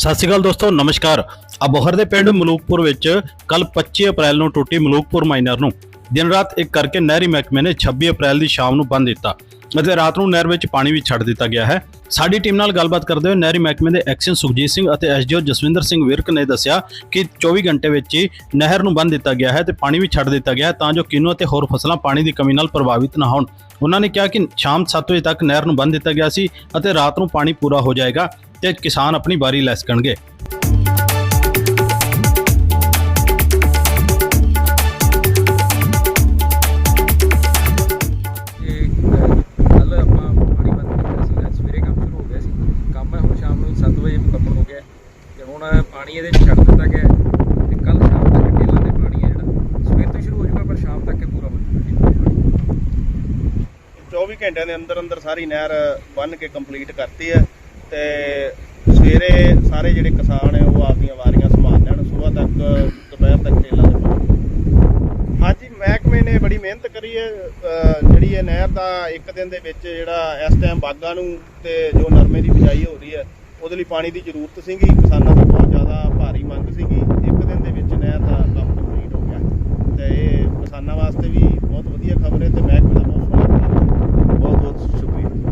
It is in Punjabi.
ਸਤਿ ਸ਼੍ਰੀ ਅਕਾਲ ਦੋਸਤੋ, ਨਮਸਕਾਰ। ਅਬੋਹਰ ਦੇ ਪਿੰਡ ਮਲੂਕਪੁਰ ਵਿੱਚ ਕੱਲ 25 ਅਪ੍ਰੈਲ ਨੂੰ ਟੁੱਟੀ ਮਲੂਕਪੁਰ ਮਾਈਨਰ ਨੂੰ। ਦਿਨ ਰਾਤ ਇੱਕ ਕਰਕੇ ਨਹਿਰੀ ਮਹਿਕਮੇ ਨੇ 26 ਅਪ੍ਰੈਲ ਦੀ ਸ਼ਾਮ ਨੂੰ ਬੰਦ ਦਿੱਤਾ ਅਤੇ ਰਾਤ ਨੂੰ ਨਹਿਰ ਵਿੱਚ ਪਾਣੀ ਵੀ ਛੱਡ ਦਿੱਤਾ ਗਿਆ ਹੈ। ਸਾਡੀ ਟੀਮ ਨਾਲ ਗੱਲਬਾਤ ਕਰਦੇ ਹੋਏ ਨਹਿਰੀ ਮਹਿਕਮੇ ਦੇ ਐਕਸ਼ਨ ਸੁਖਜੀਤ ਸਿੰਘ ਅਤੇ ਐਸਡੀਓ ਜਸਵਿੰਦਰ ਸਿੰਘ ਵਿਰਕ ਨੇ ਦੱਸਿਆ ਕਿ 24 ਘੰਟੇ ਵਿੱਚ ਹੀ ਨਹਿਰ ਨੂੰ ਬੰਦ ਦਿੱਤਾ ਗਿਆ ਹੈ ਤੇ ਪਾਣੀ ਵੀ ਛੱਡ ਦਿੱਤਾ ਗਿਆ ਹੈ ਤਾਂ ਜੋ ਕਿਨੂੰ ਅਤੇ ਹੋਰ ਫਸਲਾਂ ਪਾਣੀ ਦੀ ਕਮੀ ਨਾਲ ਪ੍ਰਭਾਵਿਤ ਨਾ ਹੋਣ। ਉਹਨਾਂ ਨੇ ਕਿਹਾ ਕਿ ਸ਼ਾਮ 7 ਵਜੇ ਤੱਕ ਨਹਿਰ ਨੂੰ ਬੰਦ ਦਿੱਤਾ ਗਿਆ ਸੀ ਅਤੇ ਰਾਤ ਨੂੰ ਪਾਣੀ ਪੂਰਾ ਹੋ ਜਾਏਗਾ। ਤੇ ਕਿਸਾਨ ਆਪਣੀ ਵਾਰੀ ਲੈ ਸਕਣਗੇ। ਇਹ ਕੱਲ ਆਪਾਂ ਪਾਣੀ ਬੰਦ ਕੀਤਾ ਸੀ ਅੱਜ ਸਵੇਰੇ ਕੰਮ ਸ਼ੁਰੂ ਹੋ ਗਿਆ ਸੀ। ਕੰਮ ਹੁਣ ਸ਼ਾਮ ਨੂੰ 7 ਵਜੇ ਮੁਕੰਮਲ ਹੋ ਗਿਆ। ਤੇ ਹੁਣ ਪਾਣੀ ਇਹਦੇ ਛੱਡ ਦਿੱਤਾ ਗਿਆ ਹੈ। ਤੇ ਕੱਲ ਸ਼ਾਮ ਤੱਕ ਟੇਲਾਂ ਤੇ ਪਾਣੀ ਹੈ ਜਿਹੜਾ। ਸਵੇਰ ਤੋਂ ਹੀ ਸ਼ੁਰੂ ਹੋ ਜਾਊਗਾ ਪਰ ਸ਼ਾਮ ਤੱਕ ਇਹ ਪੂਰਾ ਹੋ ਜਾਊਗਾ। 24 ਘੰਟਿਆਂ ਦੇ ਅੰਦਰ ਅੰਦਰ ਸਾਰੀ ਨਹਿਰ ਬੰਨ ਕੇ ਕੰਪਲੀਟ ਕਰਤੀ ਹੈ। ਤੇ ਸਵੇਰੇ ਸਾਰੇ ਜਿਹੜੇ ਕਿਸਾਨ ਹੈ ਉਹ ਆਪਦੀਆਂ ਵਾਰੀਆਂ ਸੰਭਾਲ ਲੈਣ। ਸੁਬਾਹ ਤੱਕ, ਦੁਪਹਿਰ ਤੱਕ ਟੇਲਾ ਦੇ ਹਾਂਜੀ, ਮਹਿਕਮੇ ਨੇ ਬੜੀ ਮਿਹਨਤ ਕਰੀ ਹੈ। ਜਿਹੜੀ ਇਹ ਨਹਿਰ ਦਾ ਇੱਕ ਦਿਨ ਦੇ ਵਿੱਚ ਜਿਹੜਾ ਇਸ ਟਾਈਮ ਬਾਗਾਂ ਨੂੰ ਤੇ ਜੋ ਨਰਮੇ ਦੀ ਬਿਜਾਈ ਹੋ ਰਹੀ ਹੈ, ਉਹਦੇ ਲਈ ਪਾਣੀ ਦੀ ਜ਼ਰੂਰਤ ਸੀਗੀ। ਕਿਸਾਨਾਂ ਦੀ ਬਹੁਤ ਜ਼ਿਆਦਾ ਭਾਰੀ ਮੰਗ ਸੀਗੀ। ਇੱਕ ਦਿਨ ਦੇ ਵਿੱਚ ਨਹਿਰ ਦਾ ਕੰਮ ਕੰਪਲੀਟ ਹੋ ਗਿਆ। ਤੇ ਕਿਸਾਨਾਂ ਵਾਸਤੇ ਵੀ ਬਹੁਤ ਵਧੀਆ ਖਬਰ ਹੈ ਤੇ ਮੈਂ